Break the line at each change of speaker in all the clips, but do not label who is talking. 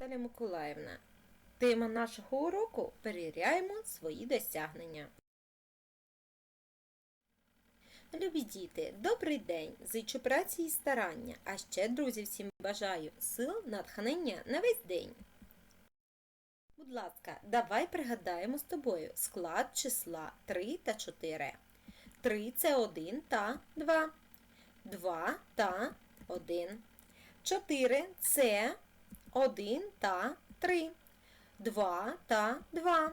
Наталя Миколаївна. Тема нашого уроку перевіряємо свої досягнення. Любі діти, добрий день! Зичу праці і старання, а ще, друзі, всім бажаю сил, натхнення на весь день. Будь ласка, давай пригадаємо з тобою склад числа 3 та 4. 3 це 1 та 2. 2 та 1. 4 це 1 та 3. 2 та 2.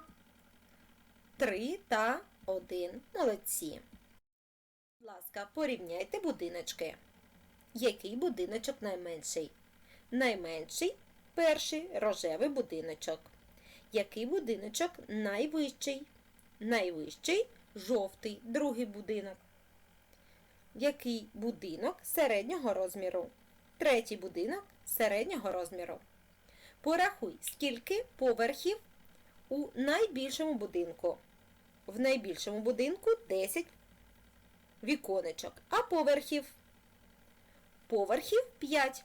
3 та 1. Молодці. Будь ласка, порівняйте будиночки. Який будиночок найменший? Найменший перший рожевий будиночок. Який будиночок найвищий? Найвищий жовтий другий будинок. Який будинок середнього розміру? Третій будинок середнього розміру. Порахуй, скільки поверхів у найбільшому будинку. В найбільшому будинку 10 віконечок, а поверхів? Поверхів 5.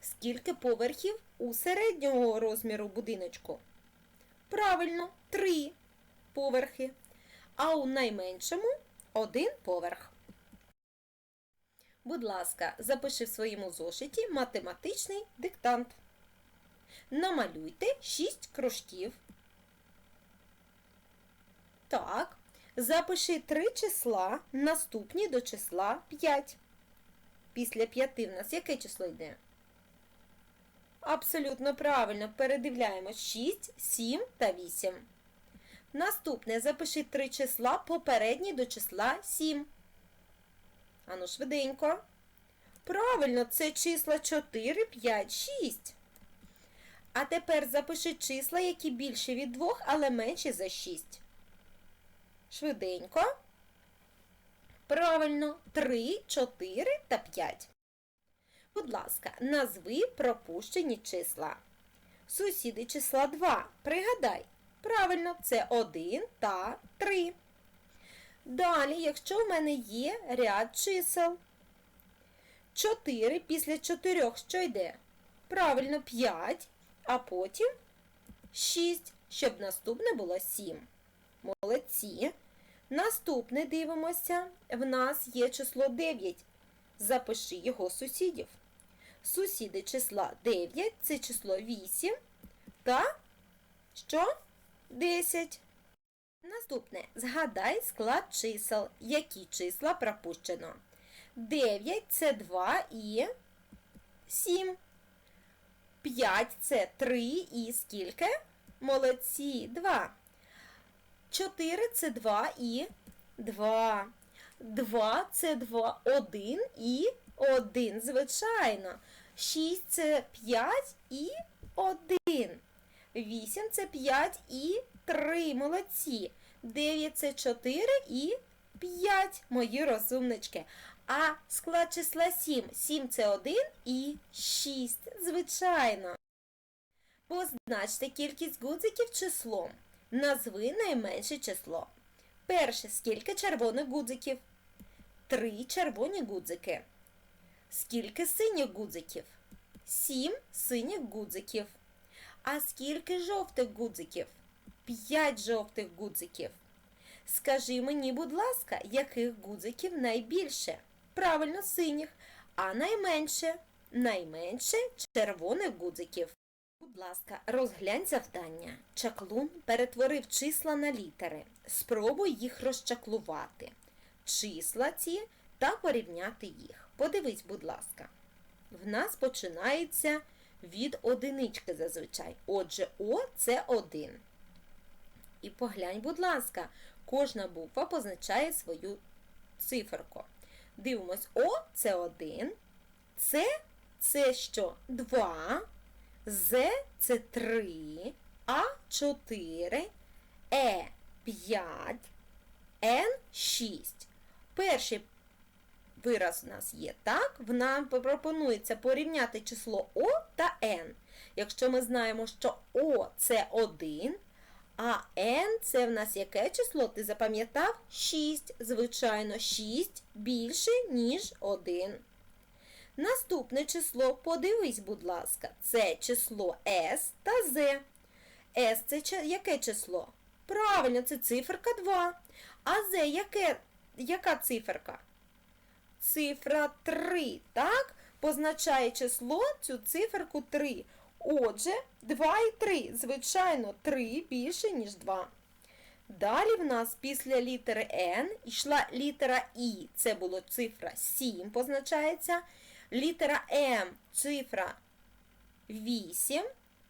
Скільки поверхів у середнього розміру будиночку? Правильно, 3 поверхи. А у найменшому один поверх. Будь ласка, запиши в своєму зошиті математичний диктант. Намалюйте 6 кружків. Так. Запиши три числа, наступні до числа 5. Після 5 в нас яке число йде? Абсолютно правильно. Передивляємось 6, 7 та 8. Наступне запиши три числа попередні до числа 7. Ану, швиденько. Правильно, це числа 4, 5, 6. А тепер запиши числа, які більші від 2, але менші за 6. Швиденько. Правильно, 3, 4 та 5. Будь ласка, назви пропущені числа. Сусіди числа 2. Пригадай. Правильно, це 1 та 3. Далі, якщо в мене є ряд чисел. 4 після 4 що йде? Правильно, 5, а потім 6, щоб наступне було 7. Молодці. Наступне дивимося. В нас є число 9. Запиши його сусідів. Сусіди числа 9 це число 8 та що? 10. Наступне. Згадай склад чисел. Які числа пропущено? 9 це 2 і 7. 5 це 3 і скільки? Молодці, 2. 4 це 2 і 2. 2 це 2, 1 і 1, звичайно. 6 це 5 і 1. 8 це 5 і 3. Молодці. 9 це 4 і 5, мої розумнички. А склад числа 7. 7 це 1 і 6. Звичайно. Позначте кількість гудзиків числом. Назви найменше число. Перше, скільки червоних гудзиків? Три червоні гудзики. Скільки синіх гудзиків? Сім синіх гудзиків. А скільки жовтих гудзиків? П'ять жовтих гудзиків. Скажи мені, будь ласка, яких гудзиків найбільше? Правильно, синіх. А найменше? Найменше червоних гудзиків. Будь ласка, розглянь завдання. Чаклун перетворив числа на літери. Спробуй їх розчаклувати. Числа ці та порівняти їх. Подивись, будь ласка. В нас починається від одинички зазвичай. Отже, О це 1. І поглянь, будь ласка, кожна буква позначає свою циферку. Дивимось, О це 1. Це це що? 2. З це 3, А 4, Е 5, Н 6. Перший вираз у нас є так, нам пропонується порівняти число О та Н. Якщо ми знаємо, що О це 1, а N це в нас яке число? Ти запам'ятав? 6. Звичайно, 6 більше, ніж 1. Наступне число, подивись, будь ласка, це число S та Z. S це яке число? Правильно, це циферка 2. А Z яка циферка? Цифра 3, так? Позначає число цю циферку 3. Отже, 2 і 3. Звичайно, 3 більше, ніж 2. Далі в нас після літери N йшла літера І. Це було цифра 7, позначається. Літера М цифра 8,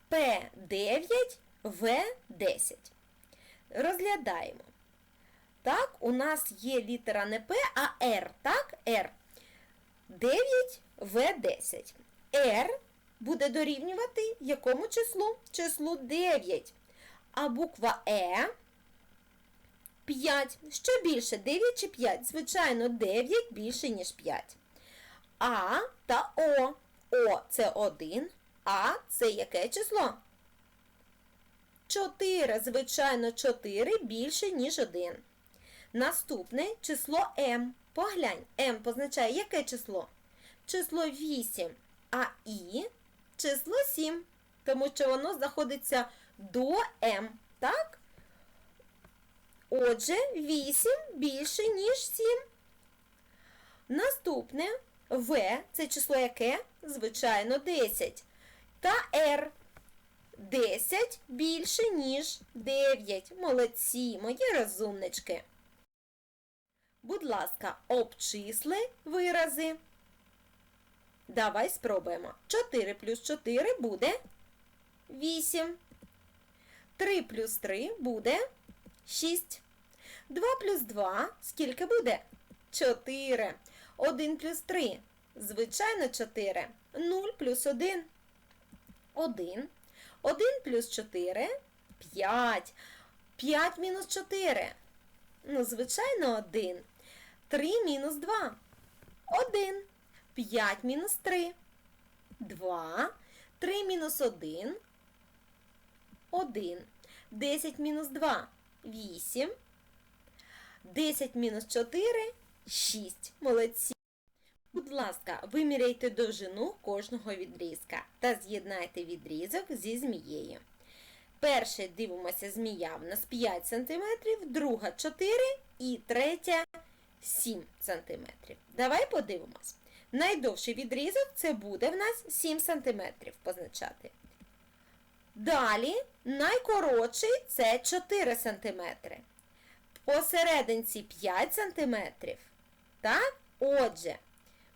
П 9, В 10. Розглядаємо. Так, у нас є літера не П, а Р, так? Р. 9 В 10. Р буде дорівнювати якому числу? Числу 9. А буква Е 5. Що більше? 9 чи 5? Звичайно, 9 більше, ніж 5. А та О. О це 1. А це яке число? 4. Звичайно, 4 більше, ніж 1. Наступне число М. Поглянь, М позначає яке число? Число 8, а І число 7, тому що воно знаходиться до М, так? Отже, 8 більше, ніж 7. Наступне В це число яке? Звичайно, 10. Та R 10 більше, ніж 9. Молодці, мої розумнички. Будь ласка, обчисли вирази. Давай спробуємо. 4 плюс 4 буде 8. 3 плюс 3 буде 6. 2 плюс 2 скільки буде? 4. 1 плюс 3. Звичайно, 4. 0 плюс 1. 1. 1 плюс 4 5. 5 мінус 4. Ну, звичайно, 1. 3 мінус 2. 1. 5 мінус 3. 2. 3 мінус 1. 1. 10 мінус 2. 8. 10 мінус 4. 6. Молодці. Будь ласка, виміряйте довжину кожного відрізка та з'єднайте відрізок зі змією. Перше дивимося змія в нас 5 см, друга 4 і третя 7 см. Давай подивимось. Найдовший відрізок це буде в нас 7 см позначати. Далі найкоротший це 4 см. Посерединці 5 см. Так? Отже,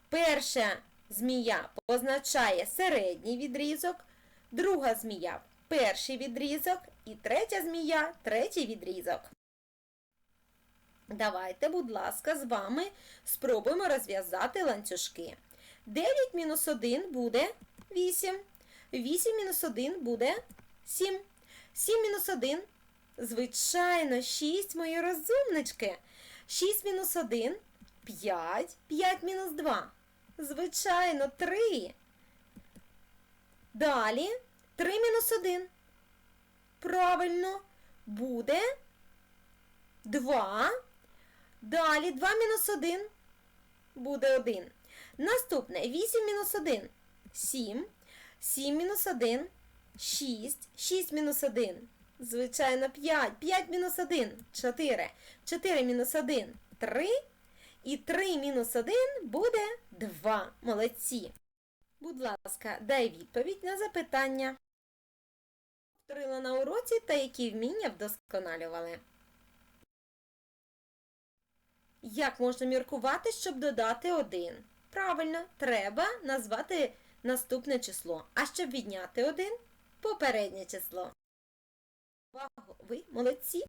перша змія позначає середній відрізок, друга змія перший відрізок і третя змія третій відрізок. Давайте, будь ласка, з вами спробуємо розв'язати ланцюжки. 9 мінус 1 буде 8. 8 мінус 1 буде 7. 7 мінус 1, звичайно, 6, мої розумнички. 6 мінус 1 5. 5 мінус 2. Звичайно, 3. Далі 3 мінус 1. Правильно, буде 2. Далі 2 мінус 1 буде 1. Наступне 8 мінус 1 7. 7 мінус 1 6. 6 мінус 1. Звичайно, 5. 5 мінус 1 4. 4 мінус 1 3. І 3 мінус 1 буде 2. Молодці. Будь ласка, дай відповідь на запитання. Повторила на уроці та які вміння вдосконалювали. Як можна міркувати, щоб додати 1? Правильно, треба назвати наступне число. А щоб відняти 1 попереднє число. Увагу, ви молодці!